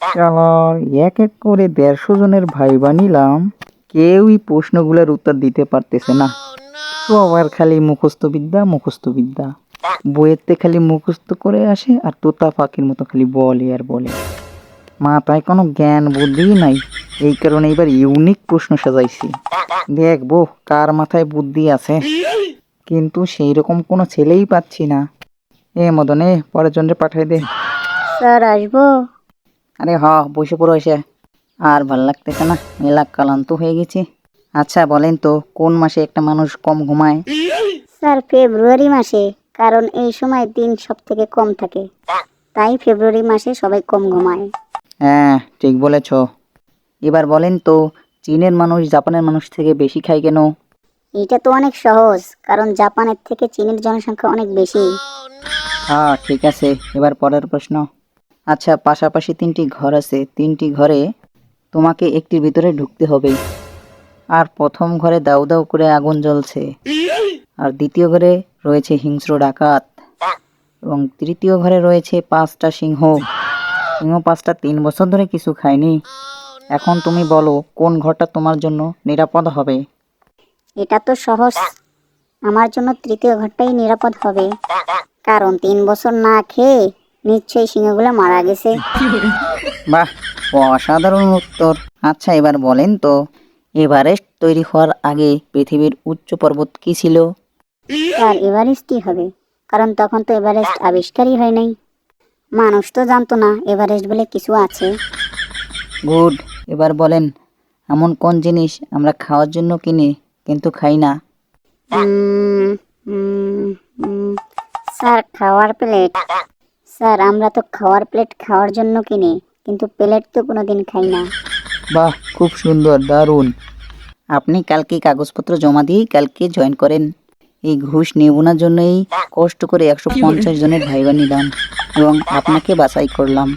চলো এক এক করে দেড়শো জনের ভাই বানিলাম কেউই প্রশ্নগুলোর উত্তর দিতে পারতেছে না। সবার খালি মুখস্থ বিদ্যা মুখস্থ বিদ্যা। বইয়েতে খালি মুখস্থ করে আসে আর তোতা পাখির মতো খালি বলে আর বলে। মাথায় কোনো জ্ঞান বুদ্ধি নাই এই কারণে এবার ইউনিক প্রশ্ন সাজাইছি। দেখব কার মাথায় বুদ্ধি আছে? কিন্তু সেই রকম কোনো ছেলেই পাচ্ছি না। এ মদনে পরের জন্য পাঠাই দে। স্যার আসব? আরে হ বসে পড়ো এসে। আর ভালো লাগতেছে না মেলা ক্লান্ত হয়ে গেছি। আচ্ছা বলেন তো কোন মাসে একটা মানুষ কম ঘুমায়? স্যার ফেব্রুয়ারি মাসে কারণ এই সময় দিন সব থেকে কম থাকে। তাই ফেব্রুয়ারি মাসে সবাই কম ঘুমায়। হ্যাঁ ঠিক বলেছ। এবার বলেন তো চীনের মানুষ জাপানের মানুষ থেকে বেশি খায় কেন? এটা তো অনেক সহজ কারণ জাপানের থেকে চীনের জনসংখ্যা অনেক বেশি। হ্যাঁ ঠিক আছে এবার পরের প্রশ্ন। আচ্ছা পাশাপাশি তিনটি ঘর আছে। তিনটি ঘরে তোমাকে একটির ভিতরে ঢুকতে হবে আর প্রথম ঘরে দাউ দাউ করে আগুন জ্বলছে। আর দ্বিতীয় ঘরে রয়েছে হিংস্র ডাকাত। এবং তৃতীয় ঘরে রয়েছে পাঁচটা সিংহ। সিংহ পাঁচটা তিন বছর ধরে কিছু খায়নি। এখন তুমি বলো, কোন ঘরটা তোমার জন্য নিরাপদ হবে? এটা তো সহজ। আমার জন্য তৃতীয় ঘরটাই নিরাপদ হবে। কারণ তিন বছর না খেয়ে নিশ্চয়ই সিংহগুলো মারা গেছে। বাহ অসাধারণ উত্তর। আচ্ছা এবার বলেন তো এভারেস্ট তৈরি হওয়ার আগে পৃথিবীর উচ্চ পর্বত কি ছিল? স্যার এভারেস্টই হবে? কারণ তখন তো এভারেস্ট আবিষ্কারই হয় নাই। মানুষ তো জানতো না এভারেস্ট বলে কিছু আছে। গুড এবার বলেন এমন কোন জিনিস আমরা খাওয়ার জন্য কিনি কিন্তু খাই না? স্যার খাওয়ার প্লেট। স্যার, আমরা তো খাওয়ার প্লেট খাওয়ার জন্য কিনি, কিন্তু প্লেট তো কোনোদিন খাই না। বাহ, খুব সুন্দর, দারুণ। আপনি কালকে কাগজপত্র জমা দিয়ে কালকে জয়েন করেন। এই ঘুষ নেবুনার জন্যই কষ্ট করে একশো পঞ্চাশ জনের ভাইবা নিলাম এবং আপনাকে বাছাই করলাম।